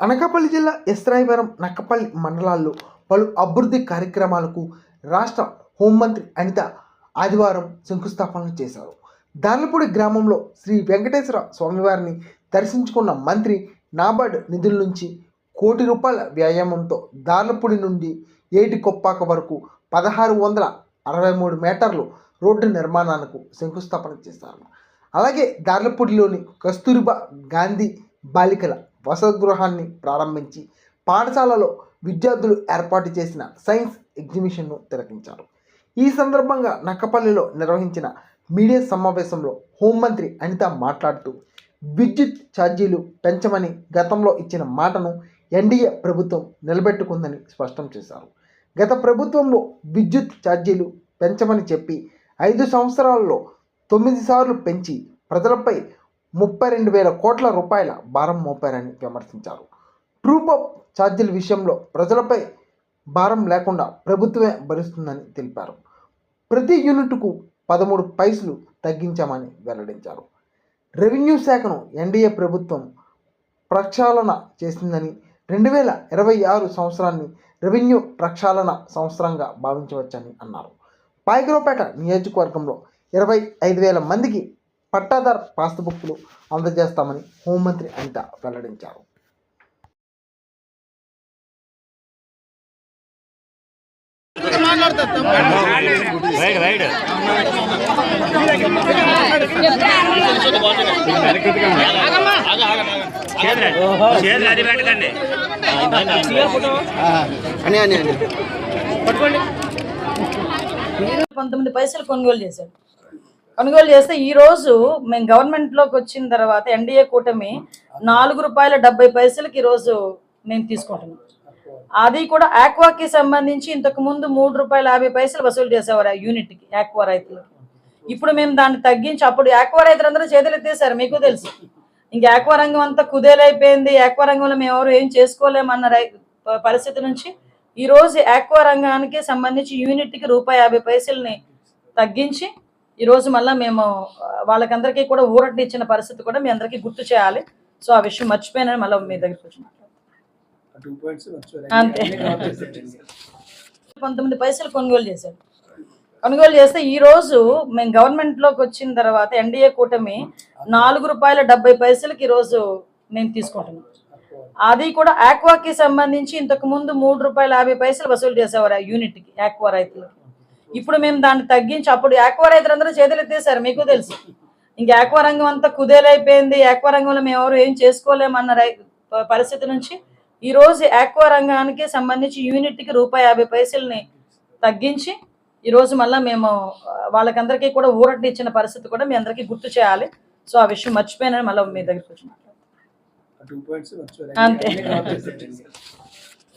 అనకాపల్లి జిల్లా ఎస్రాయివరం నక్కపల్లి మండలాల్లో పలు అభివృద్ధి కార్యక్రమాలకు రాష్ట్ర హోంమంత్రి అనిత ఆదివారం శంకుస్థాపన చేశారు. దార్లపూడి గ్రామంలో శ్రీ వెంకటేశ్వర స్వామివారిని దర్శించుకున్న మంత్రి నాబార్డ్ నిధుల నుంచి కోటి రూపాయల వ్యాయామంతో దార్లపూడి నుండి ఏటి కొప్పాక వరకు పదహారు వందల అరవై మూడు మీటర్లు రోడ్డు నిర్మాణానికి శంకుస్థాపన చేశారు. అలాగే దార్లపూడిలోని కస్తూరిబా గాంధీ బాలికల వసతిగృహాన్ని ప్రారంభించి పాఠశాలలో విద్యార్థులు ఏర్పాటు చేసిన సైన్స్ ఎగ్జిబిషన్ను తిలకించారు ఈ సందర్భంగా నక్కపల్లిలో నిర్వహించిన మీడియా సమావేశంలో హోంమంత్రి అనిత మాట్లాడుతూ విద్యుత్ ఛార్జీలు పెంచమని గతంలో ఇచ్చిన మాటను ఎన్డీఏ ప్రభుత్వం నిలబెట్టుకుందని స్పష్టం చేశారు. గత ప్రభుత్వంలో విద్యుత్ ఛార్జీలు పెంచమని చెప్పి ఐదు సంవత్సరాల్లో తొమ్మిది సార్లు పెంచి ప్రజలపై ముప్పై రెండు వేల కోట్ల రూపాయల భారం మోపారని విమర్శించారు. ట్రూప్ అప్ ఛార్జీల విషయంలో ప్రజలపై భారం లేకుండా ప్రభుత్వమే భరిస్తుందని తెలిపారు. ప్రతి యూనిట్కు పదమూడు పైసలు తగ్గించామని వెల్లడించారు. రెవెన్యూ శాఖను ఎన్డీఏ ప్రభుత్వం ప్రక్షాళన చేసిందని రెండు వేల ఇరవై ఆరు సంవత్సరాన్ని రెవెన్యూ ప్రక్షాళన సంవత్సరంగా భావించవచ్చని అన్నారు. పాయకరావుపేట నియోజకవర్గంలో ఇరవై ఐదు వేల మందికి పట్టాదార్ పాస్బుక్లు అందజేస్తామని హోంమంత్రి అనిత వెల్లడించారు. పంతొమ్మిది పైసలు కొనుగోలు చేశాడు. కొనుగోలు చేస్తే ఈ రోజు మేము గవర్నమెంట్లోకి వచ్చిన తర్వాత ఎన్డీఏ కూటమి నాలుగు రూపాయల డెబ్బై పైసలకి ఈ రోజు నేను తీసుకుంటున్నాను అది కూడా ఆక్వాకి సంబంధించి ఇంతకు ముందు మూడు రూపాయల యాభై పైసలు వసూలు చేసేవారు ఆ యూనిట్కి ఆక్వా రైతులకి. ఇప్పుడు మేము దాన్ని తగ్గించి అప్పుడు ఆక్వా రైతులందరూ చేతులెత్తేసారు మీకు తెలుసు. ఇంక ఆక్వా రంగం అంతా కుదేలైపోయింది. ఆక్వా రంగంలో మేము ఎవరు ఏం చేసుకోలేమన్న రై పరిస్థితి నుంచి ఈ రోజు ఆక్వా రంగానికి సంబంధించి యూనిట్కి రూపాయి యాభై పైసల్ని తగ్గించి ఈరోజు మళ్ళీ మేము వాళ్ళకందరికీ కూడా ఊరట ఇచ్చిన పరిస్థితి కూడా మీ అందరికీ గుర్తు చేయాలి. సో ఆ విషయం మర్చిపోయినని మళ్ళీ మీ దగ్గరికి వచ్చి అంతే. పంతొమ్మిది పైసలు కొనుగోలు చేశాడు కొనుగోలు చేస్తే ఈ రోజు మేము గవర్నమెంట్లోకి వచ్చిన తర్వాత ఎన్డీఏ కూటమి నాలుగు రూపాయల డెబ్బై పైసలకి ఈ రోజు నేను అది కూడా ఆక్వాకి సంబంధించి ఇంతకు ముందు మూడు రూపాయల యాభై పైసలు వసూలు చేసేవారు ఆ యూనిట్కి ఆక్వా రైతులకి. ఇప్పుడు మేము దాన్ని తగ్గించి అప్పుడు ఆక్వా రైతులందరూ చేతులు ఎత్తేసారు మీకు తెలుసు. ఇంక ఆక్వా రంగం అంతా కుదేలైపోయింది. ఆక్వా రంగంలో మేము ఎవరు ఏం చేసుకోలేమన్న రై పరిస్థితి నుంచి ఈ రోజు ఆక్వా రంగానికి సంబంధించి యూనిట్కి రూపాయి యాభై పైసల్ని తగ్గించి ఈ రోజు మళ్ళీ మేము వాళ్ళకందరికీ కూడా ఊరట ఇచ్చిన పరిస్థితి కూడా మీ అందరికీ గుర్తు చేయాలి. సో ఆ విషయం మర్చిపోయినని మళ్ళీ మీ దగ్గరికి వచ్చి. అంతే.